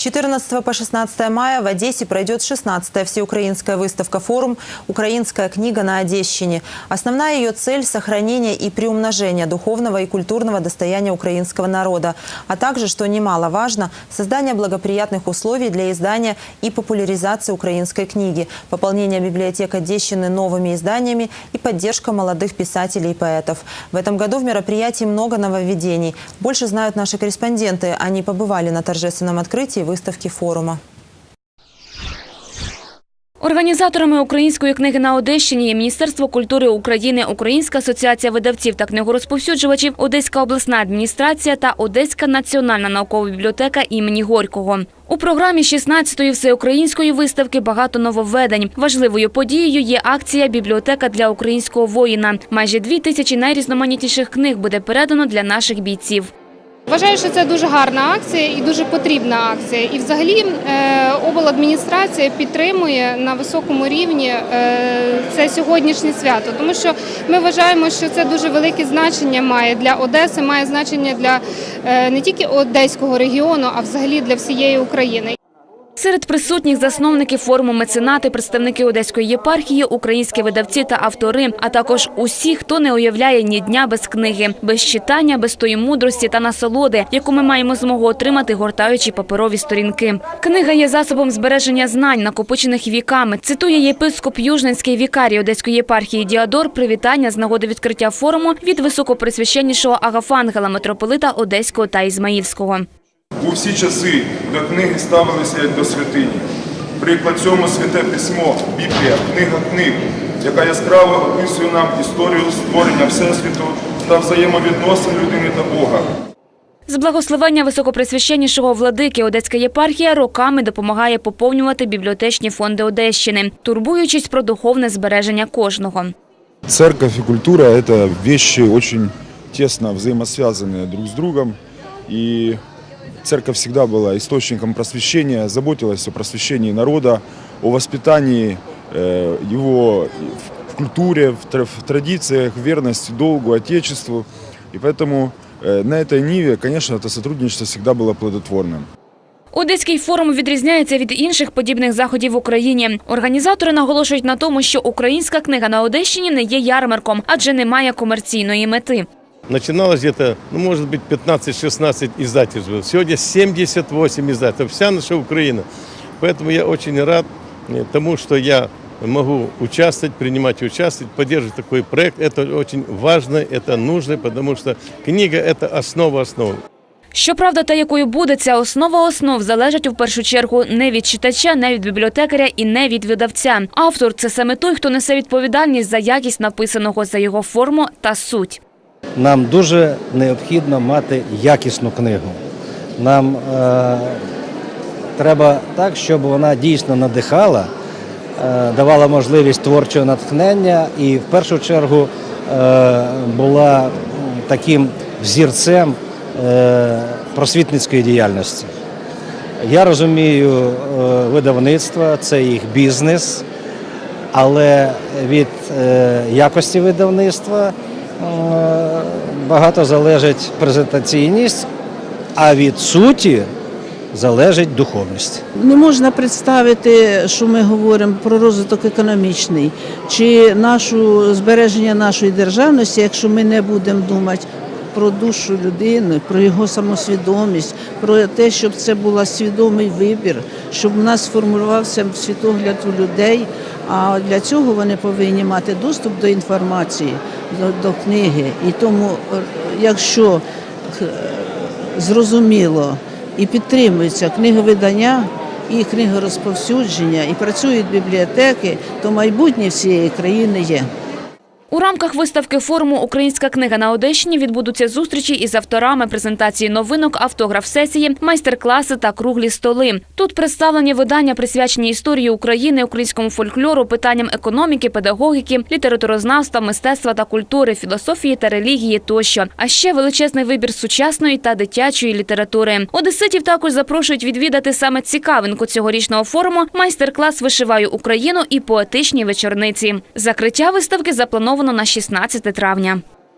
14 по 16 мая в Одессе пройдет 16-я всеукраинская выставка-форум «Украинская книга на Одещине». Основная ее цель – сохранение и приумножение духовного и культурного достояния украинского народа, а также, что немаловажно, создание благоприятных условий для издания и популяризации украинской книги, пополнение библиотек Одещины новыми изданиями и поддержка молодых писателей и поэтов. В этом году в мероприятии много нововведений. Больше знают наши корреспонденты. Они побывали на торжественном открытии выставки форума. Організаторами української книги на Одещині є Міністерство культури України, Українська асоціація видавців та книгорозповсюджувачів, Одеська обласна адміністрація та Одеська національна наукова бібліотека імені Горького. У програмі 16-ї всеукраїнської виставки багато нововведень. Важливою подією є акція Бібліотека для українського воїна. Майже дві тисячі найрізноманітніших книг буде передано для наших бійців. Вважаю, що це дуже гарна акція і дуже потрібна акція. І взагалі е, обладміністрація підтримує на високому рівні е, це сьогоднішнє свято, тому що ми вважаємо, що це дуже велике значення має для Одеси, має значення для е, не тільки Одеського регіону, а взагалі для всієї України. Серед присутніх засновники форуму меценати, представники Одеської єпархії, українські видавці та автори, а також усі, хто не уявляє ні дня без книги, без читання, без тої мудрості та насолоди, яку ми маємо змогу отримати, гортаючи паперові сторінки. Книга є засобом збереження знань, накопичених віками. Цитує єпископ Южненський вікарій Одеської єпархії Діадор привітання з нагоди відкриття форуму від високопресвященнішого Агафангела, митрополита Одеського та Ізмаїльського. У всі часи до книги ставилися як до святині. Приклад цьому святе письмо, Біблія, книга книг, яка яскраво описує нам історію створення Всесвіту та взаємовідносин людини та Бога. З благословення високопресвященнішого владики Одеська єпархія роками допомагає поповнювати бібліотечні фонди Одещини, турбуючись про духовне збереження кожного. Церковь и культура – это вещи очень тесно взаимосвязанные друг с другом. И церковь всегда была источником просвещения, заботилась о просвещении народа, о воспитании э, его в культуре, в тра- в традициях, в верности долгу, отечеству. И поэтому э, на этой ниве, конечно, это сотрудничество всегда было плодотворным. Одеський форум відрізняється від інших подібних заходів в Україні. Організатори наголошують на тому, що українська книга на Одещині не є ярмарком, адже немає комерційної мети. Начиналось где-то, ну, может быть, 15-16 издательств. было. Сегодня 78 издательств. Вся наша Украина. Поэтому я очень рад э, тому, что я могу участвовать, принимать участвовать, поддерживать такой проект. Это очень важно, это нужно, потому что книга – это основа основ. Щоправда, та якою буде ця основа основ, залежить у першу чергу не від читача, не від бібліотекаря і не від видавця. Автор це саме той, хто несе відповідальність за якість написаного, за його форму та суть. Нам дуже необхідно мати якісну книгу. Нам е, треба так, щоб вона дійсно надихала, е, давала можливість творчого натхнення і в першу чергу е, була таким взірцем е, просвітницької діяльності. Я розумію е, видавництва, це їх бізнес, але від е, якості видавництва е, багато залежить презентаційність, а від суті залежить духовність. Не можна представити, що ми говоримо про розвиток економічний чи нашу збереження нашої державності, якщо ми не будемо думати про душу людини, про його самосвідомість, про те, щоб це був свідомий вибір, щоб у нас сформувався світогляд у людей. А для цього вони повинні мати доступ до інформації, до, до книги. І тому, якщо е, зрозуміло і підтримується книговидання і книгорозповсюдження, і працюють бібліотеки, то майбутнє всієї країни є. У рамках виставки форуму Українська книга на Одещині відбудуться зустрічі із авторами презентації новинок, автограф сесії, майстер-класи та круглі столи. Тут представлені видання, присвячені історії України, українському фольклору, питанням економіки, педагогіки, літературознавства, мистецтва та культури, філософії та релігії тощо. А ще величезний вибір сучасної та дитячої літератури. Одеситів також запрошують відвідати саме цікавинку цьогорічного форуму майстер-клас Вишиваю Україну і поетичні вечорниці. Закриття виставки заплановано на 16 травня.